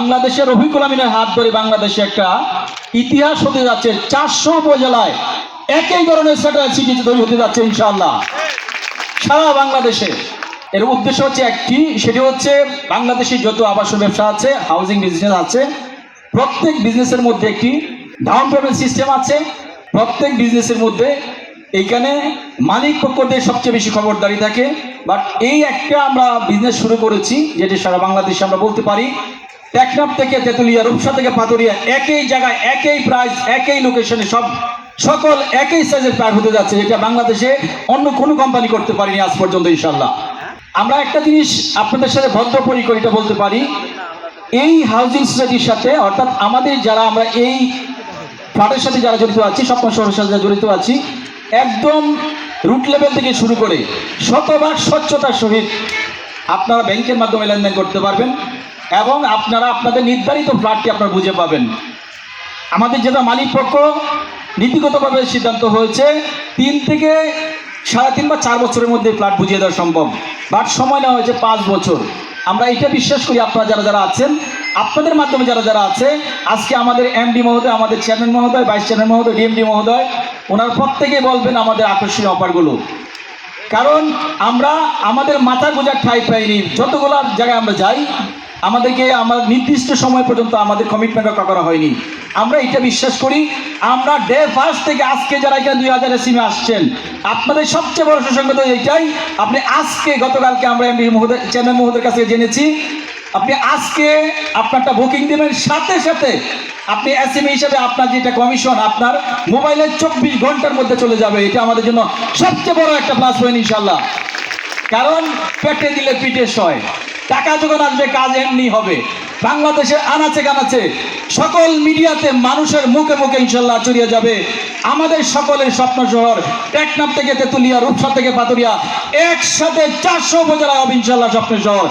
বাংলাদেশের রফিকুল আমিনের হাত ধরে বাংলাদেশে একটা ইতিহাস হতে যাচ্ছে চারশো উপজেলায় একই ধরনের স্যাটেলাইট সিটি তৈরি হতে যাচ্ছে ইনশাআল্লাহ। সারা বাংলাদেশে। এর উদ্দেশ্য হচ্ছে একটি, সেটি হচ্ছে বাংলাদেশে যত আবাসন ব্যবসা আছে হাউজিং বিজনেস আছে, প্রত্যেক বিজনেসের মধ্যে একটি ডাউন পেমেন্ট সিস্টেম আছে, প্রত্যেক বিজনেসের মধ্যে এইখানে মালিক পক্ষদের সবচেয়ে বেশি খবরদারি থাকে। বাট এই একটা আমরা বিজনেস শুরু করেছি, যেটি সারা বাংলাদেশে আমরা বলতে পারি টেকনাফ থেকে তেতুলিয়া, রূপসা থেকে পাতুরিয়া, একই জায়গায়, একই প্রাইস একই লোকেশনে সব সকল একই সাইজের প্রায় হতে যাচ্ছে, যেটা বাংলাদেশে অন্য কোনো কোম্পানি করতে পারিনি আজ পর্যন্ত ইনশাল্লাহ আমরা একটা জিনিস আপনাদের সাথে বদ্ধপরিকর এটা বলতে পারি। এই হাউজিং সোসাইটির সাথে, অর্থাৎ আমাদের যারা আমরা এই ফ্ল্যাটের সাথে যারা জড়িত আছি, স্বপ্ন শহরের সাথে যারা জড়িত আছি, একদম রুট লেভেল থেকে শুরু করে শতভাগ স্বচ্ছতার সহিত আপনারা ব্যাংকের মাধ্যমে লেনদেন করতে পারবেন। এবং আপনারা আপনাদের নির্ধারিত ফ্ল্যাটটি আপনারা বুঝে পাবেন। আমাদের যেটা মালিক পক্ষ নীতিগতভাবে সিদ্ধান্ত হয়েছে, তিন থেকে সাড়ে তিন বা চার বছরের মধ্যে ফ্ল্যাট বুঝিয়ে দেওয়া সম্ভব। বাট সময় নেওয়া হয়েছে পাঁচ বছর। আমরা এটা বিশ্বাস করি, আপনারা যারা যারা আছেন, আপনাদের মাধ্যমে যারা যারা আছে, আজকে আমাদের এমডি মহোদয়, আমাদের চেয়ারম্যান মহোদয়, ভাইস চেয়ারম্যান মহোদয় ডিএমডি মহোদয়, ওনার প্রত্যেকেই বলবেন আমাদের আকর্ষণীয় অফারগুলো। কারণ আমরা, আমাদের মাথা গোজার ঠাই পাইনি। যতগুলো জায়গায় আমরা যাই আমাদেরকে আমার নির্দিষ্ট সময় পর্যন্ত আমাদের কমিটমেন্ট রক্ষা করা হয়নি। আমরা এটা বিশ্বাস করি, আমরা ডে ফার্স্ট থেকে আজকে যারা এখানে দুই হাজার সিমে আসছেন, আপনাদের সবচেয়ে বড় সুসংগত এইটাই, আপনি আজকে গতকালকে আমরা এমডি মহোদয় চেয়ারম্যান মহোদয়ের কাছে জেনেছি, আপনি আজকে আপনারটা বুকিং দেবেন, সাথে সাথে আপনি এসএমএ হিসাবে আপনার যেটা কমিশন আপনার মোবাইলে চব্বিশ ঘণ্টার মধ্যে চলে যাবে। এটা আমাদের জন্য সবচেয়ে বড় একটা প্লাস পয়েন্ট ইনশাল্লাহ কারণ পেটে দিলে পিঠে সয়। টাকা যখন আসবে, কাজ এমনি হবে। বাংলাদেশে আনাচে কানাচে সকল মিডিয়াতে মানুষের মুখে মুখে ইনশাল্লাহ চড়িয়ে যাবে। আমাদের সকলের স্বপ্ন শহর টেকনাফ থেকে তেতুলিয়া, রূপসা থেকে পাতুরিয়া একসাথে চারশো উপজেলা হবে ইনশাল্লাহ স্বপ্ন শহর।